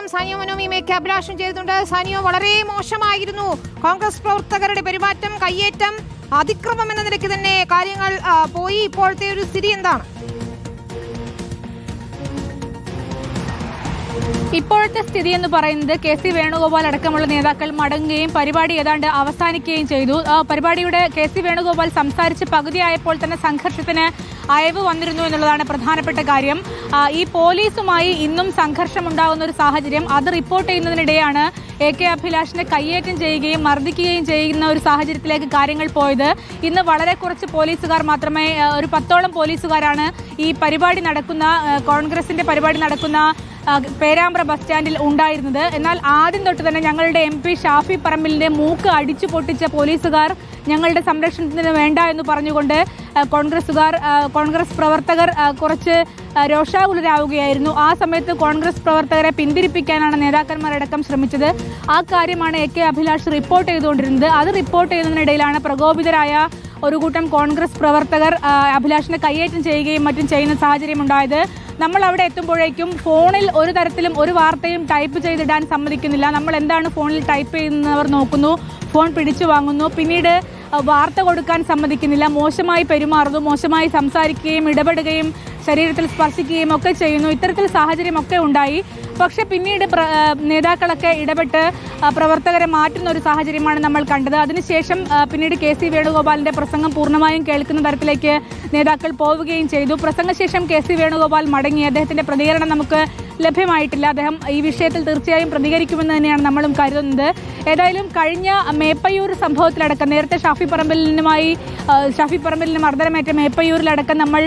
പ്രതികരണം സാനിയോ മനോമിമയ്ക്ക് അഭിലാഷം ചെയ്തിട്ടുണ്ട്. സാനിയോ വളരെ മോശമായിരുന്നു. കോൺഗ്രസ് പ്രവർത്തകരുടെ പെരുമാറ്റം കയ്യേറ്റം അതിക്രമം എന്ന നിലയ്ക്ക് തന്നെ കാര്യങ്ങൾ പോയി. ഇപ്പോഴത്തെ ഒരു സ്ഥിതി എന്താണ്? ഇപ്പോഴത്തെ സ്ഥിതി എന്ന് പറയുന്നത് കെ സി വേണുഗോപാൽ അടക്കമുള്ള നേതാക്കൾ മടങ്ങുകയും പരിപാടി ഏതാണ്ട് അവസാനിക്കുകയും ചെയ്തു. പരിപാടിയുടെ കെ സി വേണുഗോപാൽ സംസാരിച്ച് പകുതിയായപ്പോൾ തന്നെ സംഘർഷത്തിന് അയവ് വന്നിരുന്നു എന്നുള്ളതാണ് പ്രധാനപ്പെട്ട കാര്യം. ഈ പോലീസുമായി ഇന്നും സംഘർഷം ഉണ്ടാകുന്ന ഒരു സാഹചര്യം അത് റിപ്പോർട്ട് ചെയ്യുന്നതിനിടെയാണ് എ കെ അഭിലാഷിനെ കയ്യേറ്റം ചെയ്യുകയും മർദ്ദിക്കുകയും ചെയ്യുന്ന ഒരു സാഹചര്യത്തിലേക്ക് കാര്യങ്ങൾ പോയത്. ഇന്ന് വളരെ കുറച്ച് പോലീസുകാർ മാത്രമേ ഒരു പത്തോളം പോലീസുകാരാണ് ഈ പരിപാടി നടക്കുന്ന കോൺഗ്രസിന്റെ പരിപാടി നടക്കുന്ന പേരാമ്പ്ര ബസ് സ്റ്റാൻഡിൽ ഉണ്ടായിരുന്നത്. എന്നാൽ ആദ്യം തൊട്ട് തന്നെ ഞങ്ങളുടെ എം പി ഷാഫി പറമ്പിലിന്റെ മൂക്ക് അടിച്ചു പൊട്ടിച്ച പോലീസുകാർ ഞങ്ങളുടെ സംരക്ഷണത്തിന് വേണ്ട എന്ന് പറഞ്ഞുകൊണ്ട് കോൺഗ്രസുകാർ കോൺഗ്രസ് പ്രവർത്തകർ കുറച്ച് രോഷാകുലരാകുകയായിരുന്നു ആ സമയത്ത് കോൺഗ്രസ് പ്രവർത്തകരെ പിന്തിരിപ്പിക്കാനാണ് നേതാക്കന്മാരടക്കം ശ്രമിച്ചത്. ആ കാര്യമാണ് എ കെ അഭിലാഷ് റിപ്പോർട്ട് ചെയ്തുകൊണ്ടിരുന്നത്. അത് റിപ്പോർട്ട് ചെയ്യുന്നതിനിടയിലാണ് പ്രകോപിതരായ ഒരു കൂട്ടം കോൺഗ്രസ് പ്രവർത്തകർ അഭിലാഷിനെ കയ്യേറ്റം ചെയ്യുകയും മറ്റും ചെയ്യുന്ന സാഹചര്യം ഉണ്ടായത്. നമ്മൾ അവിടെ എത്തുമ്പോഴേക്കും ഫോണിൽ ഒരു തരത്തിലും ഒരു വാർത്തയും ടൈപ്പ് ചെയ്തിടാൻ സമ്മതിക്കുന്നില്ല. നമ്മൾ എന്താണ് ഫോണിൽ ടൈപ്പ് ചെയ്യുന്നവർ നോക്കുന്നു ഫോൺ പിടിച്ചു വാങ്ങുന്നു പിന്നീട് വാർത്ത കൊടുക്കാൻ സമ്മതിക്കുന്നില്ല. മോശമായി പെരുമാറുന്നു മോശമായി സംസാരിക്കുകയും ഇടപെടുകയും ശരീരത്തിൽ സ്പർശിക്കുകയും ഒക്കെ ചെയ്യുന്നു. ഇത്തരത്തിൽ സാഹചര്യമൊക്കെ ഉണ്ടായി. പക്ഷേ പിന്നീട് നേതാക്കളൊക്കെ ഇടപെട്ട് പ്രവർത്തകരെ മാറ്റുന്ന ഒരു സാഹചര്യമാണ് നമ്മൾ കണ്ടത്. അതിനുശേഷം പിന്നീട് കെ സി വേണുഗോപാലിന്റെ പ്രസംഗം പൂർണമായും കേൾക്കുന്ന തരത്തിലേക്ക് നേതാക്കൾ പോവുകയും ചെയ്തു. പ്രസംഗശേഷം കെ സി വേണുഗോപാൽ മടങ്ങി. അദ്ദേഹത്തിന്റെ പ്രതികരണം നമുക്ക് ലഭ്യമായിട്ടില്ല. അദ്ദേഹം ഈ വിഷയത്തിൽ തീർച്ചയായും പ്രതികരിക്കുമെന്ന് തന്നെയാണ് നമ്മളും കരുതുന്നത്. ഏതായാലും കഴിഞ്ഞ മേപ്പയ്യൂർ സംഭവത്തിലടക്കം നേരത്തെ ഷാഫി പറമ്പലിനുമായി ഷാഫി പറമ്പലിന് മർദ്ദനമേറ്റ മേപ്പയ്യൂരിലടക്കം നമ്മൾ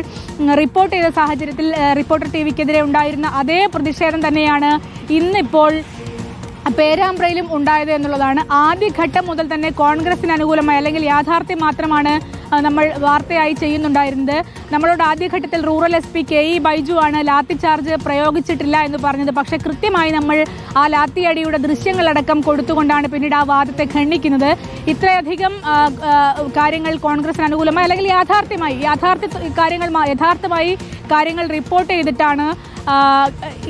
റിപ്പോർട്ട് ചെയ്ത സാഹചര്യത്തിൽ റിപ്പോർട്ടർ ടി വിക്കെതിരെ ഉണ്ടായിരുന്ന അതേ പ്രതിഷേധം തന്നെയാണ് ഇന്നിപ്പോൾ പേരാമ്പ്രയിലും ഉണ്ടായത് എന്നുള്ളതാണ്. ആദ്യഘട്ടം മുതൽ തന്നെ കോൺഗ്രസിന് അനുകൂലമായി അല്ലെങ്കിൽ യാഥാർത്ഥ്യം മാത്രമാണ് നമ്മൾ വാർത്തയായി ചെയ്യുന്നുണ്ടായിരുന്നത്. നമ്മളോട് ആദ്യഘട്ടത്തിൽ rural S P K E Baiju ആണ് ലാത്തി ചാർജ് പ്രയോഗിച്ചിട്ടില്ല എന്ന് പറഞ്ഞത്. പക്ഷേ കൃത്യമായി നമ്മൾ ആ ലാത്തിയടിയുടെ ദൃശ്യങ്ങളടക്കം കൊടുത്തുകൊണ്ടാണ് പിന്നീട് ആ വാദത്തെ ഖണ്ഡിക്കുന്നത്. ഇത്രയധികം കാര്യങ്ങൾ കോൺഗ്രസിന് അനുകൂലമായി അല്ലെങ്കിൽ യാഥാർത്ഥ്യമായി യാഥാർത്ഥ്യ കാര്യങ്ങൾ യഥാർത്ഥമായി കാര്യങ്ങൾ റിപ്പോർട്ട് ചെയ്തിട്ടാണ്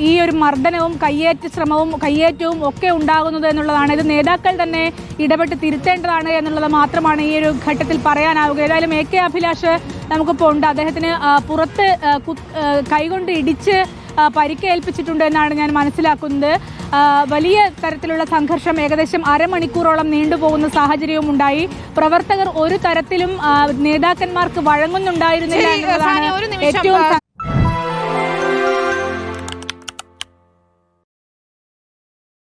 ഈ ഒരു മർദ്ദനവും കയ്യേറ്റ ശ്രമവും കയ്യേറ്റവും ഒക്കെ ഉണ്ടാകുന്നത് എന്നുള്ളതാണ്. ഇത് നേതാക്കൾ തന്നെ ഇടപെട്ട് തിരുത്തേണ്ടതാണ് എന്നുള്ളത് മാത്രമാണ് ഈ ഒരു ഘട്ടത്തിൽ പറയാനാവുക. ഏതായാലും എ കെ അഭിലാഷ് നമുക്കിപ്പോൾ ഉണ്ട്. അദ്ദേഹത്തിന് പുറത്ത് കൈകൊണ്ട് ഇടിച്ച് പരിക്കേൽപ്പിച്ചിട്ടുണ്ട് എന്നാണ് ഞാൻ മനസ്സിലാക്കുന്നത്. വലിയ തരത്തിലുള്ള സംഘർഷം ഏകദേശം അരമണിക്കൂറോളം നീണ്ടുപോകുന്ന സാഹചര്യവും ഉണ്ടായി. പ്രവർത്തകർ ഒരു തരത്തിലും നേതാക്കന്മാർക്ക് വഴങ്ങുന്നുണ്ടായിരുന്നില്ല നിമിഷം. ഏറ്റവും